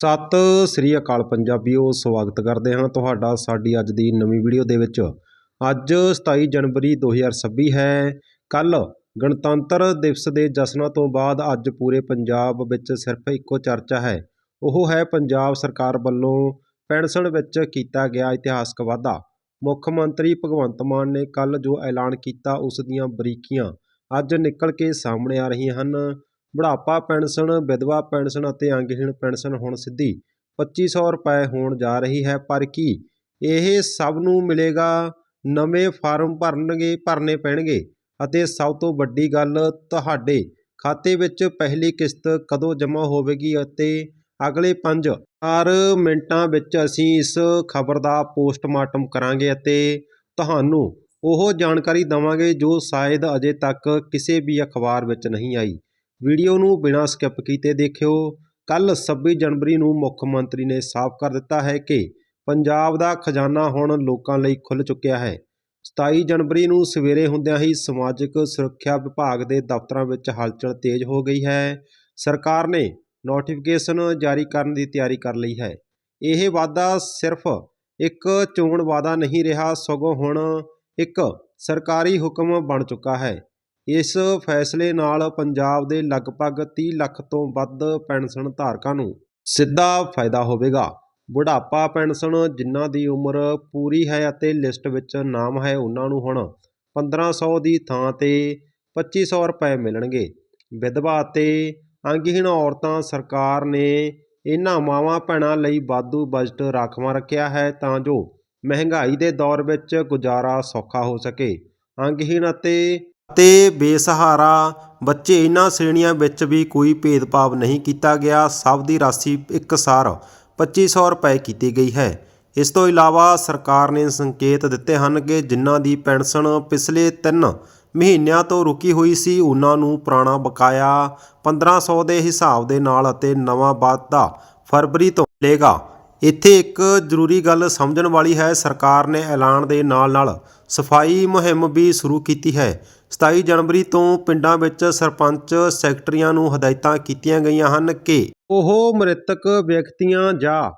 ਸਤਿ ਸ੍ਰੀ ਅਕਾਲ ਪੰਜਾਬੀਓ, ਸਵਾਗਤ ਕਰਦੇ ਹਾਂ ਤੁਹਾਡਾ ਸਾਡੀ ਅੱਜ ਦੀ ਨਵੀਂ ਵੀਡੀਓ ਦੇ ਵਿੱਚ। ਅੱਜ 27 ਜਨਵਰੀ 2026 ਹੈ। ਕੱਲ ਗਣਤੰਤਰ ਦਿਵਸ ਦੇ ਜਸ਼ਨਾਂ ਤੋਂ ਬਾਅਦ ਅੱਜ ਪੂਰੇ ਪੰਜਾਬ ਵਿੱਚ ਸਿਰਫ ਇੱਕੋ ਚਰਚਾ ਹੈ। ਉਹ ਹੈ ਪੰਜਾਬ ਸਰਕਾਰ ਵੱਲੋਂ ਪੈਨਸ਼ਨ ਵਿੱਚ ਕੀਤਾ ਗਿਆ ਇਤਿਹਾਸਕ ਵਾਧਾ। ਮੁੱਖ ਮੰਤਰੀ ਭਗਵੰਤ ਮਾਨ ਨੇ ਕੱਲ ਜੋ ਐਲਾਨ ਕੀਤਾ ਉਸ ਦੀਆਂ ਬਰੀਕੀਆਂ ਅੱਜ ਨਿਕਲ ਕੇ ਸਾਹਮਣੇ ਆ ਰਹੀਆਂ ਹਨ। ਬੁਢਾਪਾ ਪੈਨਸ਼ਨ, ਵਿਧਵਾ ਪੈਨਸ਼ਨ ਅਤੇ ਅੰਗਹੀਣ ਪੈਨਸ਼ਨ ਹੁਣ ਸਿੱਧੀ 2500 ਰੁਪਏ ਹੋਣ ਜਾ ਰਹੀ ਹੈ, ਪਰ ਕੀ ਇਹ ਸਭ ਨੂੰ ਮਿਲੇਗਾ? ਨਵੇਂ ਫਾਰਮ ਭਰਨਗੇ, ਭਰਨੇ ਪੈਣਗੇ ਅਤੇ ਸਭ ਤੋਂ ਵੱਡੀ ਗੱਲ, ਤੁਹਾਡੇ ਖਾਤੇ ਵਿੱਚ ਪਹਿਲੀ ਕਿਸ਼ਤ ਕਦੋਂ ਜਮ੍ਹਾਂ ਹੋਵੇਗੀ ਅਤੇ ਅਗਲੇ 5 ਚਾਰ ਮਿੰਟਾਂ ਵਿੱਚ ਅਸੀਂ ਇਸ ਖਬਰ ਦਾ ਪੋਸਟਮਾਰਟਮ ਕਰਾਂਗੇ ਅਤੇ ਤੁਹਾਨੂੰ ਉਹ ਜਾਣਕਾਰੀ ਦਵਾਂਗੇ ਜੋ ਸ਼ਾਇਦ ਅਜੇ ਤੱਕ ਕਿਸੇ ਵੀ ਅਖਬਾਰ ਵਿੱਚ ਨਹੀਂ ਆਈ। ਵੀਡੀਓ ਨੂੰ ਬਿਨਾਂ ਸਕਿਪ ਕੀਤੇ ਦੇਖਿਓ। ਕੱਲ 26 ਜਨਵਰੀ ਨੂੰ ਮੁੱਖ ਮੰਤਰੀ ਨੇ ਸਾਫ਼ ਕਰ ਦਿੱਤਾ ਹੈ ਕਿ ਪੰਜਾਬ ਦਾ ਖਜ਼ਾਨਾ ਹੁਣ ਲੋਕਾਂ ਲਈ ਖੁੱਲ੍ਹ ਚੁੱਕਿਆ ਹੈ। 27 ਜਨਵਰੀ ਨੂੰ ਸਵੇਰੇ ਹੁੰਦਿਆਂ ਹੀ ਸਮਾਜਿਕ ਸੁਰੱਖਿਆ ਵਿਭਾਗ ਦੇ ਦਫ਼ਤਰਾਂ ਵਿੱਚ ਹਲਚਲ ਤੇਜ਼ ਹੋ ਗਈ ਹੈ। ਸਰਕਾਰ ਨੇ ਨੋਟੀਫਿਕੇਸ਼ਨ ਜਾਰੀ ਕਰਨ ਦੀ ਤਿਆਰੀ ਕਰ ਲਈ ਹੈ। ਇਹ ਵਾਅਦਾ ਸਿਰਫ ਇੱਕ ਚੋਣ ਵਾਅਦਾ ਨਹੀਂ ਰਿਹਾ, ਸਗੋਂ ਹੁਣ ਇੱਕ ਸਰਕਾਰੀ ਹੁਕਮ ਬਣ ਚੁੱਕਾ ਹੈ। ਇਸ ਫੈਸਲੇ ਨਾਲ ਪੰਜਾਬ ਦੇ ਲਗਭਗ 30 ਲੱਖ ਤੋਂ ਵੱਧ ਪੈਨਸ਼ਨ ਧਾਰਕਾਂ ਨੂੰ ਸਿੱਧਾ ਫਾਇਦਾ ਹੋਵੇਗਾ। ਬੁਢਾਪਾ ਪੈਨਸ਼ਨ ਜਿਨ੍ਹਾਂ ਦੀ ਉਮਰ ਪੂਰੀ ਹੈ ਅਤੇ ਲਿਸਟ ਵਿੱਚ ਨਾਮ ਹੈ ਉਹਨਾਂ ਨੂੰ ਹੁਣ 1500 ਦੀ ਥਾਂ ਤੇ 2500 ਰੁਪਏ ਮਿਲਣਗੇ। ਵਿਧਵਾ ਅਤੇ ਅੰਗਹੀਣ ਔਰਤਾਂ ਸਰਕਾਰ ਨੇ ਇਹਨਾਂ ਮਾਵਾਂ ਭੈਣਾਂ ਲਈ ਵਾਧੂ ਬਜਟ ਰਾਖਵਾਂ ਰੱਖਿਆ ਹੈ ਤਾਂ ਜੋ ਮਹਿੰਗਾਈ ਦੇ ਦੌਰ ਵਿੱਚ ਗੁਜ਼ਾਰਾ ਸੌਖਾ ਹੋ ਸਕੇ। ਅੰਗਹੀਣ ਅਤੇ ਅਤੇ ਬੇਸਹਾਰਾ ਬੱਚੇ ਇਹਨਾਂ ਸ਼੍ਰੇਣੀਆਂ ਵਿੱਚ ਵੀ ਕੋਈ ਭੇਦਭਾਵ ਨਹੀਂ ਕੀਤਾ ਗਿਆ। ਸਭ ਦੀ ਰਾਸ਼ੀ ਇਕਸਾਰ ਪੱਚੀ ਸੌ ਰੁਪਏ ਕੀਤੀ ਗਈ ਹੈ। ਇਸ ਤੋਂ ਇਲਾਵਾ ਸਰਕਾਰ ਨੇ ਸੰਕੇਤ ਦਿੱਤੇ ਹਨ ਕਿ ਜਿਨ੍ਹਾਂ ਦੀ ਪੈਨਸ਼ਨ ਪਿਛਲੇ 3 ਮਹੀਨਿਆਂ ਤੋਂ ਰੁਕੀ ਹੋਈ ਸੀ ਉਹਨਾਂ ਨੂੰ ਪੁਰਾਣਾ ਬਕਾਇਆ 1500 ਦੇ ਹਿਸਾਬ ਦੇ ਨਾਲ ਅਤੇ ਨਵਾਂ ਵਾਧਾ ਫਰਵਰੀ ਤੋਂ ਮਿਲੇਗਾ। ਇੱਥੇ ਇੱਕ ਜ਼ਰੂਰੀ ਗੱਲ ਸਮਝਣ ਵਾਲੀ ਹੈ, ਸਰਕਾਰ ਨੇ ਐਲਾਨ ਦੇ ਨਾਲ-ਨਾਲ ਸਫ਼ਾਈ ਮੁਹਿੰਮ ਵੀ ਸ਼ੁਰੂ ਕੀਤੀ ਹੈ। 27 ਜਨਵਰੀ ਤੋਂ ਪਿੰਡਾਂ ਵਿੱਚ ਸਰਪੰਚ ਸੈਕਟਰੀਆਂ ਨੂੰ ਹਦਾਇਤਾਂ ਕੀਤੀਆਂ ਗਈਆਂ ਹਨ ਕਿ ਉਹ ਮ੍ਰਿਤਕ ਵਿਅਕਤੀਆਂ ਜਾਂ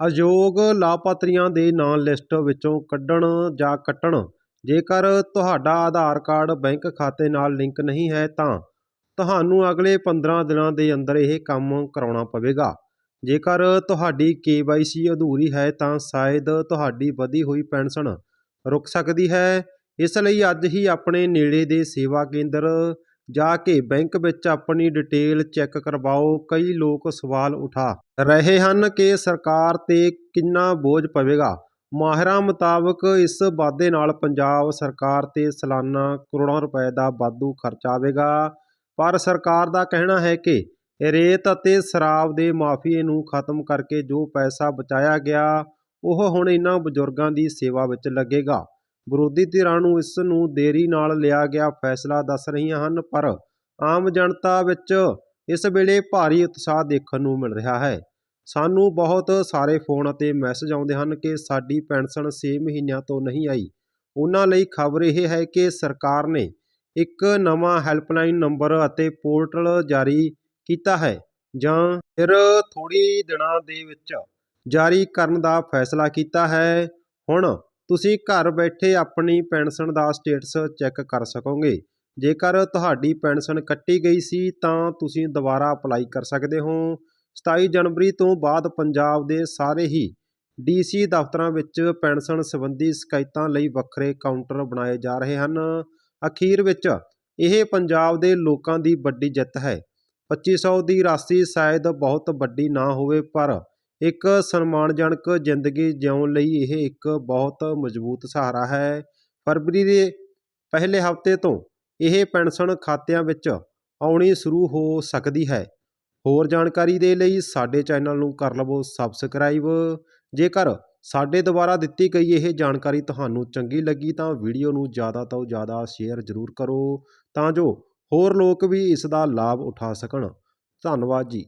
ਅਯੋਗ ਲਾਭਪਾਤਰੀਆਂ ਦੇ ਨਾਂ ਲਿਸਟ ਵਿੱਚੋਂ ਕੱਢਣ ਜਾਂ ਕੱਟਣ। ਜੇਕਰ ਤੁਹਾਡਾ ਆਧਾਰ ਕਾਰਡ ਬੈਂਕ ਖਾਤੇ ਨਾਲ ਲਿੰਕ ਨਹੀਂ ਹੈ ਤਾਂ ਤੁਹਾਨੂੰ ਅਗਲੇ 15 ਦਿਨਾਂ ਦੇ ਅੰਦਰ ਇਹ ਕੰਮ ਕਰਾਉਣਾ ਪਵੇਗਾ। ਜੇਕਰ ਤੁਹਾਡੀ KYC ਅਧੂਰੀ ਹੈ ਤਾਂ ਸ਼ਾਇਦ ਤੁਹਾਡੀ ਵਧੀ ਹੋਈ ਪੈਨਸ਼ਨ ਰੁਕ ਸਕਦੀ ਹੈ। ਇਸ ਲਈ ਅੱਜ ਹੀ ਆਪਣੇ ਨੇੜੇ ਦੇ ਸੇਵਾ ਕੇਂਦਰ ਜਾ ਕੇ ਬੈਂਕ ਵਿੱਚ ਆਪਣੀ ਡਿਟੇਲ ਚੈੱਕ ਕਰਵਾਓ। ਕਈ ਲੋਕ ਸਵਾਲ ਉਠਾ ਰਹੇ ਹਨ ਕਿ ਸਰਕਾਰ ਤੇ ਕਿੰਨਾ ਬੋਝ ਪਵੇਗਾ। ਮਾਹਿਰਾਂ ਮੁਤਾਬਕ ਇਸ ਵਾਧੇ ਨਾਲ ਪੰਜਾਬ ਸਰਕਾਰ ਤੇ ਸਾਲਾਨਾ ਕਰੋੜਾਂ ਰੁਪਏ ਦਾ ਵਾਧੂ ਖਰਚ ਆਵੇਗਾ। ਪਰ ਸਰਕਾਰ ਦਾ ਕਹਿਣਾ ਹੈ ਕਿ ਰੇਤ ਅਤੇ ਸ਼ਰਾਬ ਦੇ ਮਾਫੀਏ ਨੂੰ ਖਤਮ ਕਰਕੇ ਜੋ ਪੈਸਾ ਬਚਾਇਆ ਗਿਆ ਉਹ ਹੁਣ ਇਹਨਾਂ ਬਜ਼ੁਰਗਾਂ ਦੀ ਸੇਵਾ ਵਿੱਚ ਲੱਗੇਗਾ। ਵਿਰੋਧੀ ਧਿਰਾਂ ਨੂੰ ਇਸ ਨੂੰ ਦੇਰੀ ਨਾਲ ਲਿਆ ਗਿਆ ਫੈਸਲਾ ਦੱਸ ਰਹੀਆਂ ਹਨ, ਪਰ ਆਮ ਜਨਤਾ ਵਿੱਚ ਇਸ ਵੇਲੇ ਭਾਰੀ ਉਤਸ਼ਾਹ ਦੇਖਣ ਨੂੰ ਮਿਲ ਰਿਹਾ ਹੈ। ਸਾਨੂੰ ਬਹੁਤ ਸਾਰੇ ਫੋਨ ਅਤੇ ਮੈਸੇਜ ਆਉਂਦੇ ਹਨ ਕਿ ਸਾਡੀ ਪੈਨਸ਼ਨ 6 ਮਹੀਨਿਆਂ ਤੋਂ ਨਹੀਂ ਆਈ। ਉਹਨਾਂ ਲਈ ਖਬਰ ਇਹ ਹੈ ਕਿ ਸਰਕਾਰ ਨੇ ਇੱਕ ਨਵਾਂ ਹੈਲਪਲਾਈਨ ਨੰਬਰ ਅਤੇ ਪੋਰਟਲ ਜਾਰੀ ਕੀਤਾ ਹੈ। ਜਾਂ ਫਿਰ ਥੋੜੀ ਦਿਨਾਂ ਦੇ ਵਿੱਚ ਜਾਰੀ ਕਰਨ ਦਾ ਫੈਸਲਾ ਕੀਤਾ ਹੈ। ਹੁਣ ਤੁਸੀਂ ਘਰ ਬੈਠੇ ਆਪਣੀ ਪੈਨਸ਼ਨ ਦਾ ਸਟੇਟਸ ਚੈੱਕ ਕਰ ਸਕੋਗੇ। ਜੇਕਰ ਤੁਹਾਡੀ ਪੈਨਸ਼ਨ ਕੱਟੀ ਗਈ ਸੀ ਤਾਂ ਤੁਸੀਂ ਦੁਬਾਰਾ ਅਪਲਾਈ ਕਰ ਸਕਦੇ ਹੋ। 27 ਜਨਵਰੀ ਤੋਂ ਬਾਅਦ ਪੰਜਾਬ ਦੇ ਸਾਰੇ ਹੀ ਡੀਸੀ ਦਫ਼ਤਰਾਂ ਵਿੱਚ ਪੈਨਸ਼ਨ ਸੰਬੰਧੀ ਸ਼ਿਕਾਇਤਾਂ ਲਈ ਵੱਖਰੇ ਕਾਊਂਟਰ ਬਣਾਏ ਜਾ ਰਹੇ ਹਨ। ਅਖੀਰ ਵਿੱਚ ਇਹ ਪੰਜਾਬ ਦੇ ਲੋਕਾਂ ਦੀ ਵੱਡੀ ਜਿੱਤ ਹੈ। 2500 ਦੀ ਰਾਸ਼ੀ ਸ਼ਾਇਦ ਬਹੁਤ ਵੱਡੀ ਨਾ ਹੋਵੇ, ਪਰ ਇੱਕ ਸਨਮਾਨਜਨਕ ਜ਼ਿੰਦਗੀ ਜਿਉਣ ਲਈ ਇਹ ਇੱਕ ਬਹੁਤ ਮਜ਼ਬੂਤ ਸਹਾਰਾ ਹੈ। ਫਰਵਰੀ ਦੇ ਪਹਿਲੇ ਹਫ਼ਤੇ ਤੋਂ ਇਹ ਪੈਨਸ਼ਨ ਖਾਤਿਆਂ ਵਿੱਚ ਆਉਣੀ ਸ਼ੁਰੂ ਹੋ ਸਕਦੀ ਹੈ। ਹੋਰ ਜਾਣਕਾਰੀ ਦੇ ਲਈ ਸਾਡੇ ਚੈਨਲ ਨੂੰ ਕਰ ਲਵੋ ਸਬਸਕ੍ਰਾਈਬ। ਜੇਕਰ ਸਾਡੇ ਦੁਆਰਾ ਦਿੱਤੀ ਗਈ ਇਹ ਜਾਣਕਾਰੀ ਤੁਹਾਨੂੰ ਚੰਗੀ ਲੱਗੀ ਤਾਂ ਵੀਡੀਓ ਨੂੰ ਜ਼ਿਆਦਾ ਤੋਂ ਜ਼ਿਆਦਾ ਸ਼ੇਅਰ ਜ਼ਰੂਰ ਕਰੋ ਤਾਂ ਜੋ ਹੋਰ ਲੋਕ ਵੀ ਇਸ ਦਾ ਲਾਭ ਉਠਾ ਸਕਣ। ਧੰਨਵਾਦ ਜੀ।